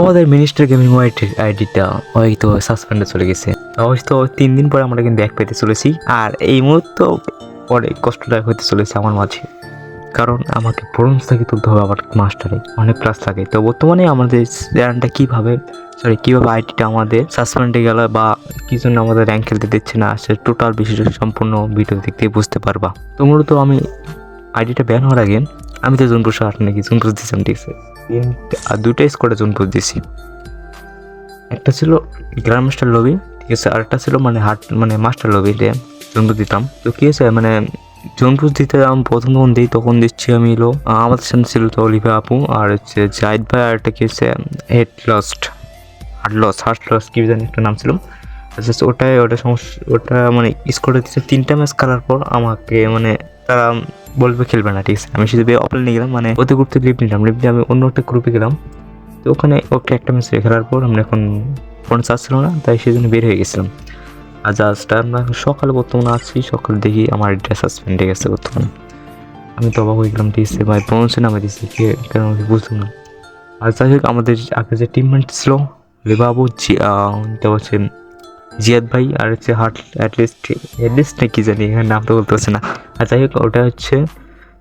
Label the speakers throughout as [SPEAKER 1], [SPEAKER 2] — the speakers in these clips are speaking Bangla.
[SPEAKER 1] আমাদের মিনিস্টার গেমিং ওয়াইট আইডিটা হয়তো সাসপেন্ডে চলে গেছে। হয়তো তিন দিন পরে আমরা কিন্তু এক পেতে চলেছি, আর এই মুহূর্ত অনেক কষ্টদায়ক হতে চলেছে আমার মাঝে। কারণ আমাকে ব্রোঞ্জ থেকে তুলতে হবে আবার মাস্টারে অনেক ক্লাস লাগে। তো বর্তমানে আমাদের চ্যানেলটা কীভাবে সরি কীভাবে আইডিটা আমাদের সাসপেন্ডে গেল বা কী জন্য আমাদের র্যাঙ্ক খেলতে দিচ্ছে না, সে টোটাল বিষয়টা সম্পূর্ণ ভিডিও দেখতে বুঝতে পারবা। তো মূলত আমি আইডিটা ব্যান হওয়ার আগে আমি তো জুনপুর শহর নাকি, জুনপুর দিয়েছিলাম ঠিক আছে আর দুইটা স্কোয়াডে জুনপুর দিয়েছি একটা ছিল গ্র্যান্ড মাস্টার লবি ঠিক আছে, আর একটা ছিল মানে হাট মানে মাস্টার লবিতে জুনপুর দিতাম। তো কী হয়েছে মানে জুনপুর দিতে আমি প্রথম যখন দিই, তখন দিচ্ছি আমি এলো আমাদের সামনে ছিল তো অলিভা আপু, আর হচ্ছে জাহিদ ভাই, আর একটা কি হচ্ছে head lost heart loss heart loss কি জানি একটা নাম ছিল। আচ্ছা ওটাই, ওটা সমস্যা, ওটা মানে স্কোরে দিচ্ছে তিনটা ম্যাচ খেলার পর আমাকে মানে তারা বলবে খেলবে না, ঠিক আছে? আমি শুধু অফলাইনে গেলাম মানে ওদের গ্রুপ থেকে নিলাম। লিপ নিয়ে আমি অন্য একটা গ্রুপে গেলাম। তো ওখানে ওকে একটা ম্যাচ খেলার পর আমরা এখন ফোন চার্জ ছিল না, তাই সেই জন্য বের হয়ে গেছিলাম। আর জাস্ট আমরা সকালে বর্তমানে আছি, সকালে দেখি আমার এটা সাসপেন্ড হয়ে গেছে বর্তমানে। আমি তো অবাক হয়ে গেলাম, ঠিক আছে? ভাই প্রমোশন নামে কি কেন আমি বুঝলাম না। আর যাই হোক, আমাদের আগে যে টিমমেট ছিল রেবাবু জি এটা হচ্ছে জিয়াদ ভাই, আর হচ্ছে হার্ট অ্যাটলিস্ট অ্যাটলিস্ট কি জানি, এখানে নামটা বলতে পারছি না। আর যাই হোক, ওটা হচ্ছে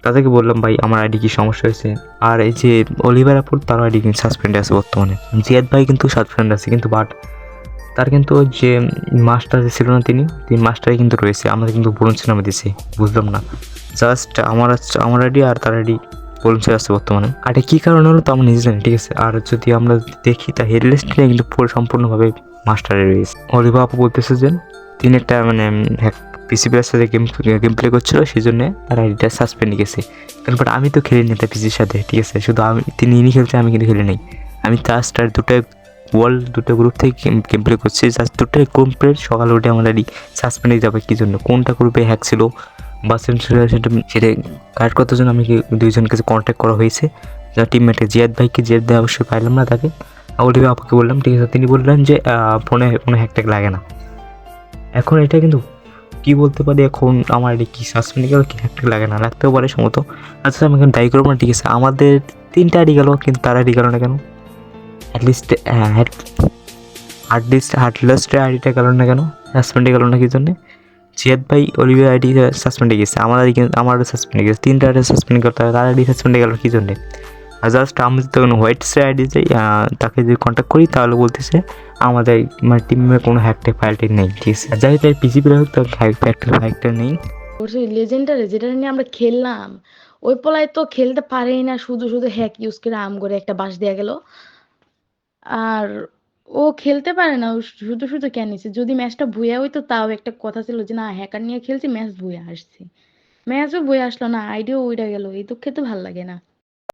[SPEAKER 1] তাদেরকে বললাম, ভাই, আমার আইডি কি সমস্যা হয়েছে? আর এই যে অলিভার আপুর তার আইডি কিন্তু সাসপেন্ড আছে বর্তমানে। জিয়াদ ভাই কিন্তু সাসপেন্ড আছে, কিন্তু বাট তার কিন্তু যে মাস্টার যে ছিল না তিনি তিনি মাস্টারে কিন্তু রয়েছে। আমাদের কিন্তু ব্রোঞ্জ নামে দিয়েছে বুঝলাম না। জাস্ট আমার আমার আইডি আর তার আইডি ব্রোঞ্জে আছে বর্তমানে। আর কী কারণ হলো তো আমরা নিজে জানি, ঠিক আছে? আর যদি আমরা দেখি, তা হেডলিস্ট নিয়ে কিন্তু পুরো সম্পূর্ণভাবে মাস্টারে রয়েছে অলিভা আপু বলতেছে যে, তিনি একটা মানে পিসি প্লেয়ার সাথে গেম গেম প্লে করছিল সেই জন্য আর আইডিটা সাসপেন্ড গেছে। তারপর আমি তো খেলিনি তার পিসির সাথে, ঠিক আছে? শুধু আমি, তিনি ইনি খেলছে আমি কিন্তু খেলি নাই। আমি জাস্ট আর দুটো ওয়াল দুটো গ্রুপ থেকে গেম প্লে করছি জাস্ট দুটো গ্রুপ প্লে সকালে উঠে আইডি সাসপেন্ড যাবে, কী জন্য? কোনটা গ্রুপে হ্যাক ছিল? বা সেটা সেটা কাট করার জন্য আমি দুইজনের কাছে কন্ট্যাক্ট করা হয়েছে? যা টিমমেটে জিয়াদ ভাইকে জিয়াদ ভাই অবশ্যই পাইলাম না তাকে। অলিভা আপুকে বললাম, ঠিক আছে, তিনি বললেন যে ফোনে কোনো হ্যাকট্যাক লাগে না। এখন এটা কিন্তু কি বলতে পারি? এখন আমার এটা কি সাসপেন্ড গেল কি হ্যাকট্যাক লাগে না? লাগতেও পারে সম্ভবত। আচ্ছা আমি এখন দায়ী করব না, ঠিক আছে। আমাদের তিনটা আইডি গেল, কিন্তু তার আইডি গেল না কেন? অ্যাটলিস্ট হার্ডলিস্ট হার্ডলেস্টের আইডিটা গেল না কেন? সাসপেন্ডে গেল না কি জন্যে? জিয়াদ ভাই অলিভিয়া আইডি সাসপেন্ডে গেছে। আমার আইডি আমারও সাসপেন্ডে গেছে। তিনটা আইডি সাসপেন্ড করতে হবে, তার আইডি সাসপেন্ডে গেল কি জন্যে? জাস্ট আমি তখন হোয়াইট আইডি যাই তাকে যদি কন্ট্যাক্ট করি, তাহলে বলতেছে, আমাদের মানে টিমে কোনো হ্যাকট্যাক ফাইলটেক নেই, ঠিক আছে? যাই হোক পিসি প্লেয়ার হোক, তার হ্যাকট্যাক ফাইলটা নেই।
[SPEAKER 2] লেজেন্ডারে যেটা নিয়ে আমরা খেললাম। ওই পলায় তো খেলতে পারেই না, শুধু শুধু হ্যাক ইউজ করে আম করে একটা বাস দেয়া গেল। আর ও খেলতে পারে না শুধু শুধু কেন নিছে যদি ম্যাচটা ভুয়া হইতো, তাও একটা কথা ছিল যে, না হ্যাকার নিয়ে খেলছি ম্যাচ ভুয়া আসছে। ম্যাচও ভুয়া আসলো না আইডিও উইরা গেল। এই দুঃখে তো ভালো লাগে না।